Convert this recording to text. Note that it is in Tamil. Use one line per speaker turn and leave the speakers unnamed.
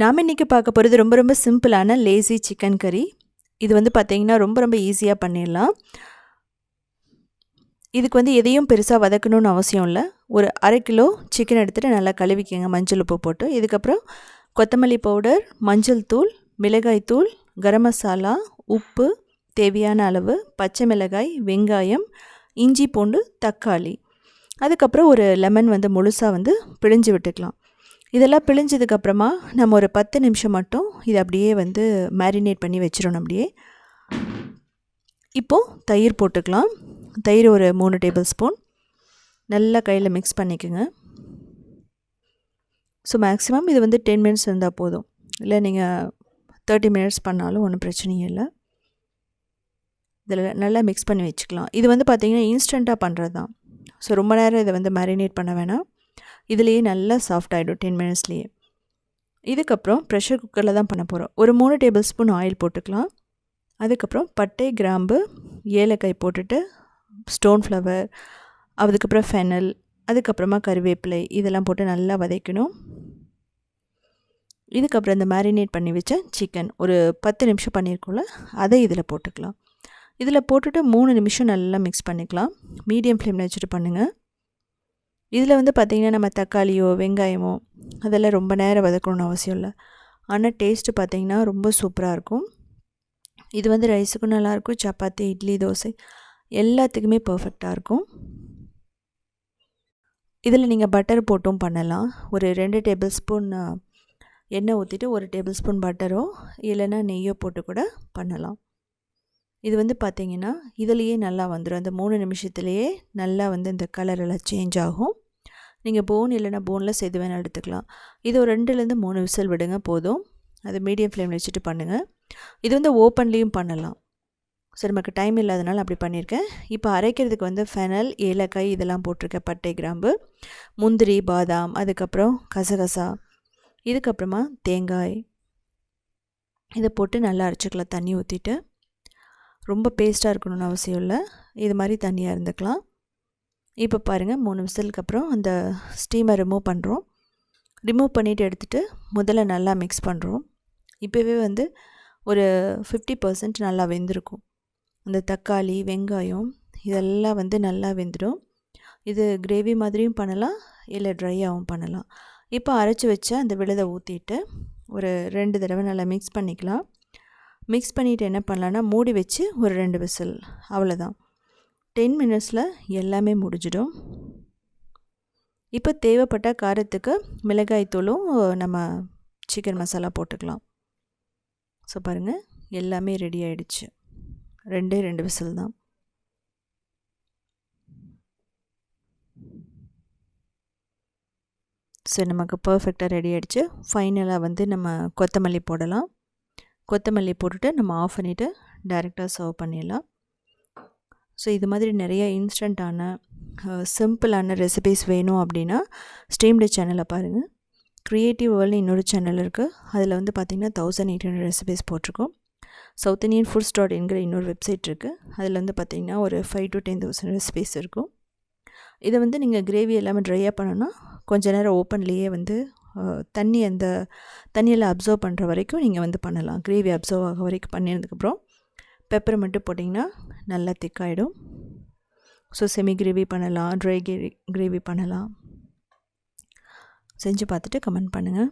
நாம் இன்றைக்கி பார்க்க போகிறது ரொம்ப ரொம்ப சிம்பிளான லேசி சிக்கன் கறி இது வந்து பார்த்திங்கன்னா ரொம்ப ரொம்ப ஈஸியாக பண்ணிடலாம். இதுக்கு வந்து எதையும் பெருசாக வதக்கணும்னு அவசியம் இல்லை. ஒரு அரை கிலோ சிக்கன் எடுத்துகிட்டு நல்லா கழுவிக்கங்க மஞ்சள் உப்பு போட்டு. இதுக்கப்புறம் கொத்தமல்லி பவுடர் மஞ்சள் தூள் மிளகாய் தூள் கரம் மசாலா உப்பு தேவையான அளவு பச்சை மிளகாய் வெங்காயம் இஞ்சி பூண்டு தக்காளி. அதுக்கப்புறம் ஒரு லெமன் வந்து முழுசாக வந்து பிழிஞ்சு விட்டுக்கலாம். இதெல்லாம் பிழிஞ்சதுக்கப்புறமா நம்ம ஒரு பத்து நிமிஷம் மட்டும் இதை அப்படியே வந்து மேரினேட் பண்ணி வச்சிடணும் அப்படியே. இப்போது தயிர் போட்டுக்கலாம். தயிர் ஒரு மூணு டேபிள் ஸ்பூன் நல்லா கையில் மிக்ஸ் பண்ணிக்கோங்க. ஸோ மேக்ஸிமம் இது வந்து டென் மினிட்ஸ் இருந்தால் போதும். இல்லை நீங்கள் தேர்ட்டி மினிட்ஸ் பண்ணாலும் ஒன்றும் பிரச்சனையும் இல்லை. இதில் நல்லா மிக்ஸ் பண்ணி வச்சுக்கலாம். இது வந்து பார்த்திங்கன்னா இன்ஸ்டண்ட்டாக பண்ணுறது தான் ஸோ ரொம்ப நேரம் இதை வந்து மேரினேட் பண்ண வேணாம். இதுலேயே நல்லா சாஃப்ட் ஆகிடும் டென் மினிட்ஸ்லேயே இதுக்கப்புறம் ப்ரெஷர் குக்கரில் தான் பண்ண போகிறோம் ஒரு மூணு டேபிள் ஸ்பூன் ஆயில் போட்டுக்கலாம். அதுக்கப்புறம் பட்டை கிராம்பு ஏலக்காய் போட்டுட்டு ஸ்டோன் ஃப்ளவர் அதுக்கப்புறம் ஃபெனல் அதுக்கப்புறமா கருவேப்பிலை இதெல்லாம் போட்டு நல்லா வதக்கணும். இதுக்கப்புறம் இந்த மேரினேட் பண்ணி வச்ச சிக்கன் ஒரு பத்து நிமிஷம் பண்ணியிருக்கோம்ல அதை இதில் போட்டுக்கலாம். இதில் போட்டுட்டு மூணு நிமிஷம் நல்லா மிக்ஸ் பண்ணிக்கலாம். மீடியம் ஃப்ளேமில் வச்சுட்டு பண்ணுங்கள் இதில் வந்து பார்த்திங்கன்னா நம்ம தக்காளியோ வெங்காயமோ அதெல்லாம் ரொம்ப நேரம் வதக்கணும்னு அவசியம் இல்லை. ஆனால் டேஸ்ட்டு பார்த்திங்கன்னா ரொம்ப சூப்பராக இருக்கும். இது வந்து ரைஸுக்கும் நல்லாயிருக்கும் சப்பாத்தி இட்லி தோசை எல்லாத்துக்குமே பர்ஃபெக்டாக இருக்கும். இதில் நீங்கள் பட்டர் போட்டும் பண்ணலாம். ஒரு ரெண்டு டேபிள் ஸ்பூன் எண்ணெய் ஊற்றிட்டு ஒரு டேபிள் ஸ்பூன் பட்டரோ இல்லைன்னா நெய்யோ போட்டு கூட பண்ணலாம். இது வந்து பார்த்திங்கன்னா இதுலேயே நல்லா வந்துடும் அந்த மூணு நிமிஷத்துலேயே நல்லா வந்து இந்த கலர் எல்லாம் சேஞ்ச் ஆகும். நீங்கள் போன் இல்லைனா போனில் செய்து வேணால் எடுத்துக்கலாம். இது ஒரு ரெண்டுலேருந்து மூணு விசில் விடுங்க போதும். அது மீடியம் ஃப்ளேமில் வச்சுட்டு பண்ணுங்கள் இது வந்து ஓப்பன்லேயும் பண்ணலாம். சரி நமக்கு டைம் இல்லாதனால அப்படி பண்ணியிருக்கேன். இப்போ அரைக்கிறதுக்கு வந்து ஃபெனல் ஏலக்காய் இதெல்லாம் போட்டிருக்கேன். பட்டை கிராம்பு முந்திரி பாதாம் அதுக்கப்புறம் கசகசா இதுக்கப்புறமா தேங்காய். இதை போட்டு நல்லா அரைச்சிக்கலாம் தண்ணி ஊற்றிட்டு ரொம்ப பேஸ்ட்டாக இருக்கணும்னு அவசியம் இல்லை. இது மாதிரி தண்ணியாக இருந்துக்கலாம். இப்போ பாருங்கள் மூணு விசிலுக்கு அப்புறம் அந்த ஸ்டீமை ரிமூவ் பண்ணுறோம் ரிமூவ் பண்ணிவிட்டு எடுத்துகிட்டு முதல்ல நல்லா மிக்ஸ் பண்ணுறோம் இப்போவே வந்து ஒரு ஃபிஃப்டி பர்சன்ட் நல்லா வெந்திருக்கும். அந்த தக்காளி வெங்காயம் இதெல்லாம் வந்து நல்லா வெந்துடும். இது கிரேவி மாதிரியும் பண்ணலாம் இல்லை ட்ரையாகவும் பண்ணலாம். இப்போ அரைச்சி வச்ச அந்த விழுதை ஊற்றிட்டு ஒரு ரெண்டு தடவை நல்லா மிக்ஸ் பண்ணிக்கலாம். மிக்ஸ் பண்ணிவிட்டு என்ன பண்ணலான்னா மூடி வச்சு ஒரு ரெண்டு விசில் அவ்வளோதான் டென் மினிட்ஸில் எல்லாமே முடிஞ்சிடும். இப்போ தேவைப்பட்ட காரத்துக்கு மிளகாய் தூளும் நம்ம சிக்கன் மசாலா போட்டுக்கலாம். ஸோ பாருங்கள் எல்லாமே ரெடி ஆகிடுச்சு ரெண்டே ரெண்டு விசில் தான். ஸோ நமக்கு பர்ஃபெக்டாக ரெடி ஆகிடுச்சு ஃபைனலாக வந்து நம்ம கொத்தமல்லி போடலாம். கொத்தமல்லி போட்டுட்டு நம்ம ஆஃப் பண்ணிவிட்டு டேரெக்டாக சர்வ் பண்ணிடலாம். ஸோ இது மாதிரி நிறைய இன்ஸ்டண்ட்டான சிம்பிளான ரெசிபீஸ் வேணும் அப்படின்னா ஸ்ட்ரீம்டு சேனலை பாருங்கள் க்ரியேட்டிவ் வேர்ல்டு இன்னொரு சேனல் இருக்குது அதில் வந்து பார்த்திங்கன்னா தௌசண்ட் எயிட் ஹண்ட்ரட் ரெசிபீஸ் போட்டிருக்கோம். சவுத் இந்தியன் ஃபுட்ஸ் டாட் என்கிற இன்னொரு வெப்சைட் இருக்குது அதில் வந்து பார்த்திங்கன்னா ஒரு five to ten thousand recipes இருக்கும். இதை வந்து நீங்கள் கிரேவி எல்லாமே ட்ரையாக பண்ணணும்னா கொஞ்ச நேரம் ஓப்பன்லேயே வந்து தண்ணி அந்த தண்ணியெல்லாம் அப்சர்வ் பண்ணுற வரைக்கும் நீங்கள் வந்து பண்ணலாம். கிரேவி அப்சர்வ் ஆக வரைக்கும் பண்ணினதுக்கப்புறம். பெப்பரை மட்டும் போட்டிங்கன்னா நல்லா திக்காயிடும் ஸோ செமி கிரேவி பண்ணலாம் ட்ரை கிரே கிரேவி பண்ணலாம். செஞ்சு பார்த்துட்டு கமெண்ட் பண்ணுங்கள்